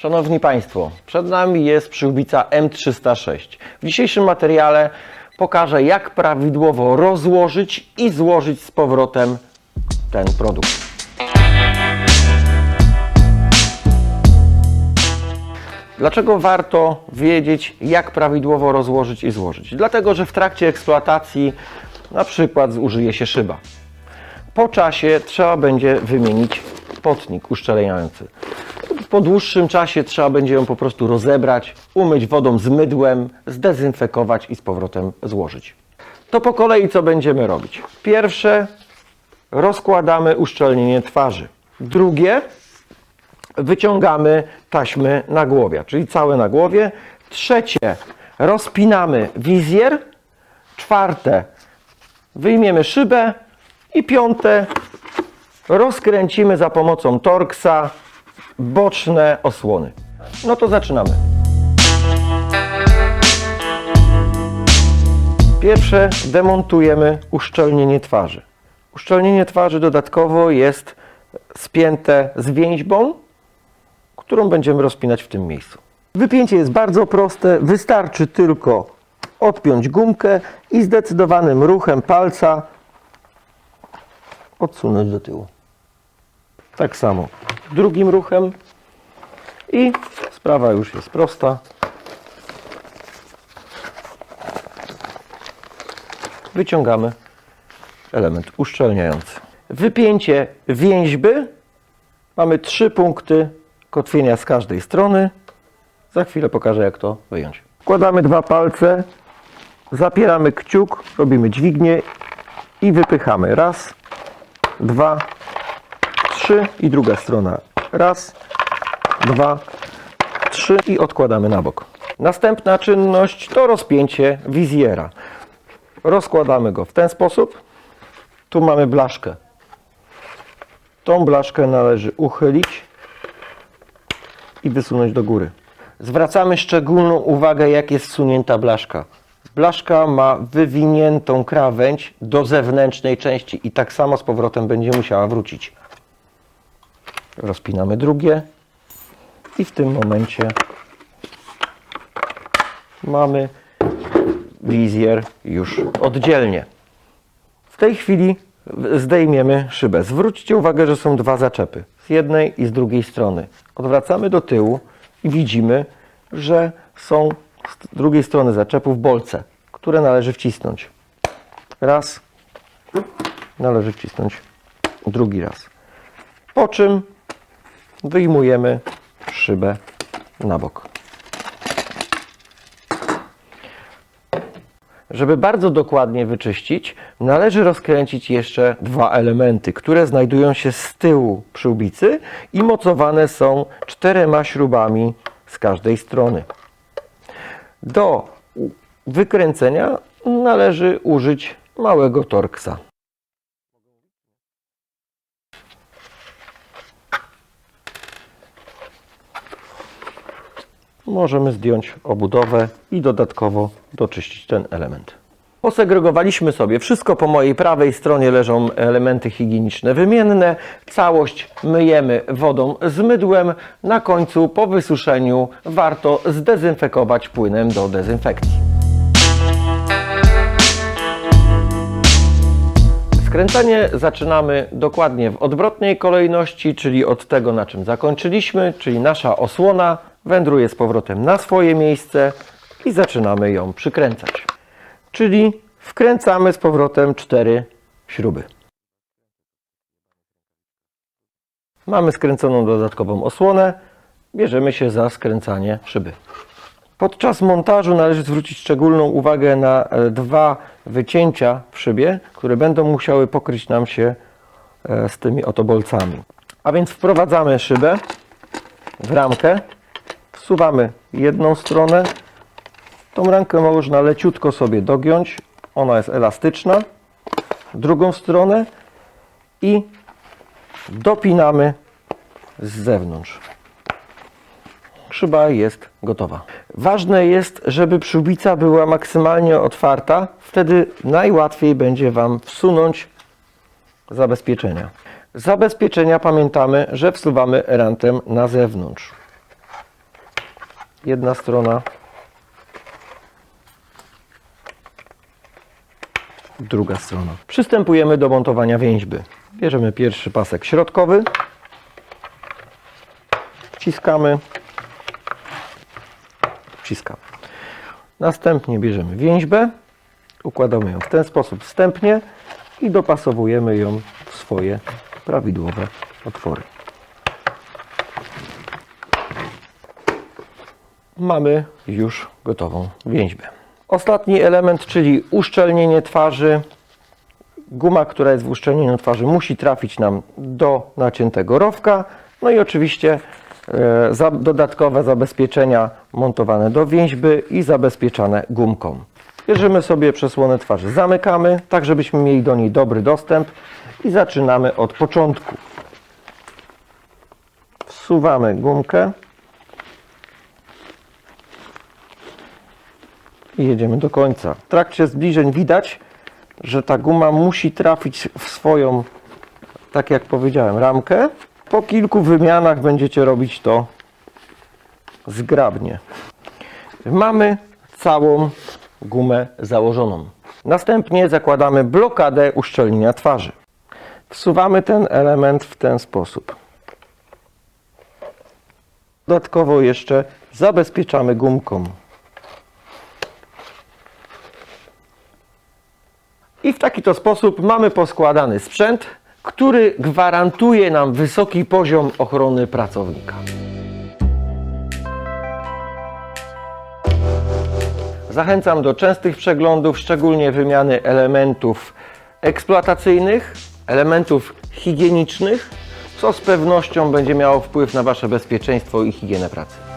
Szanowni Państwo, przed nami jest przyłbica M306. W dzisiejszym materiale pokażę, jak prawidłowo rozłożyć i złożyć z powrotem ten produkt. Dlaczego warto wiedzieć, jak prawidłowo rozłożyć i złożyć? Dlatego, że w trakcie eksploatacji na przykład zużyje się szyba. Po czasie trzeba będzie wymienić potnik uszczelniający. Po dłuższym czasie trzeba będzie ją po prostu rozebrać, umyć wodą z mydłem, zdezynfekować i z powrotem złożyć. To po kolei co będziemy robić? Pierwsze, rozkładamy uszczelnienie twarzy. Drugie, wyciągamy taśmy nagłowia, czyli całe nagłowie. Trzecie, rozpinamy wizjer. Czwarte, wyjmiemy szybę. I piąte, rozkręcimy za pomocą Torxa boczne osłony. No to zaczynamy. Pierwsze demontujemy uszczelnienie twarzy. Uszczelnienie twarzy dodatkowo jest spięte z więźbą, którą będziemy rozpinać w tym miejscu. Wypięcie jest bardzo proste, wystarczy tylko odpiąć gumkę i zdecydowanym ruchem palca odsunąć do tyłu. Tak samo drugim ruchem i sprawa już jest prosta. Wyciągamy element uszczelniający. Wypięcie więźby. Mamy trzy punkty kotwienia z każdej strony. Za chwilę pokażę, jak to wyjąć. Wkładamy dwa palce, zapieramy kciuk, robimy dźwignię i wypychamy. Raz, dwa, trzy i druga strona. Raz, dwa, trzy i odkładamy na bok. Następna czynność to rozpięcie wizjera. Rozkładamy go w ten sposób. Tu mamy blaszkę. Tą blaszkę należy uchylić i wysunąć do góry. Zwracamy szczególną uwagę, jak jest wsunięta blaszka. Blaszka ma wywiniętą krawędź do zewnętrznej części i tak samo z powrotem będzie musiała wrócić. Rozpinamy drugie i w tym momencie mamy wizjer już oddzielnie. W tej chwili zdejmiemy szybę. Zwróćcie uwagę, że są dwa zaczepy z jednej i z drugiej strony. Odwracamy do tyłu i widzimy, że są z drugiej strony zaczepów bolce, które należy wcisnąć. Raz, należy wcisnąć drugi raz. Po czym wyjmujemy szybę na bok. Żeby bardzo dokładnie wyczyścić, należy rozkręcić jeszcze dwa elementy, które znajdują się z tyłu przyłbicy i mocowane są czterema śrubami z każdej strony. Do wykręcenia należy użyć małego torksa. Możemy zdjąć obudowę i dodatkowo doczyścić ten element. Posegregowaliśmy sobie wszystko po mojej prawej stronie leżą elementy higieniczne wymienne. Całość myjemy wodą z mydłem. Na końcu po wysuszeniu warto zdezynfekować płynem do dezynfekcji. Skręcanie zaczynamy dokładnie w odwrotnej kolejności, czyli od tego, na czym zakończyliśmy, czyli nasza osłona wędruje z powrotem na swoje miejsce i zaczynamy ją przykręcać. Czyli wkręcamy z powrotem cztery śruby. Mamy skręconą dodatkową osłonę, bierzemy się za skręcanie szyby. Podczas montażu należy zwrócić szczególną uwagę na e, dwa wycięcia w szybie, które będą musiały pokryć nam się e, z tymi oto bolcami. A więc wprowadzamy szybę w ramkę, wsuwamy jedną stronę, tą ramkę można leciutko sobie dogiąć, ona jest elastyczna, drugą stronę i dopinamy z zewnątrz szyba jest gotowa. Ważne jest, żeby przyłbica była maksymalnie otwarta, wtedy najłatwiej będzie Wam wsunąć zabezpieczenia. Zabezpieczenia pamiętamy, że wsuwamy rantem na zewnątrz. Jedna strona, druga strona. Przystępujemy do montowania więźby. Bierzemy pierwszy pasek środkowy, wciskamy, wciskamy. Następnie bierzemy więźbę, układamy ją w ten sposób wstępnie i dopasowujemy ją w swoje prawidłowe otwory. Mamy już gotową więźbę. Ostatni element, czyli uszczelnienie twarzy. Guma, która jest w uszczelnieniu twarzy, musi trafić nam do naciętego rowka. No i oczywiście e, za, dodatkowe zabezpieczenia montowane do więźby i zabezpieczane gumką. Bierzemy sobie przesłonę twarzy, zamykamy, tak żebyśmy mieli do niej dobry dostęp i zaczynamy od początku. Wsuwamy gumkę i jedziemy do końca. W trakcie zbliżeń widać, że ta guma musi trafić w swoją, tak jak powiedziałem, ramkę. Po kilku wymianach będziecie robić to zgrabnie. Mamy całą gumę założoną. Następnie zakładamy blokadę uszczelnienia twarzy. Wsuwamy ten element w ten sposób. Dodatkowo jeszcze zabezpieczamy gumką. I w taki to sposób mamy poskładany sprzęt, który gwarantuje nam wysoki poziom ochrony pracownika. Zachęcam do częstych przeglądów, szczególnie wymiany elementów eksploatacyjnych, elementów higienicznych, co z pewnością będzie miało wpływ na Wasze bezpieczeństwo i higienę pracy.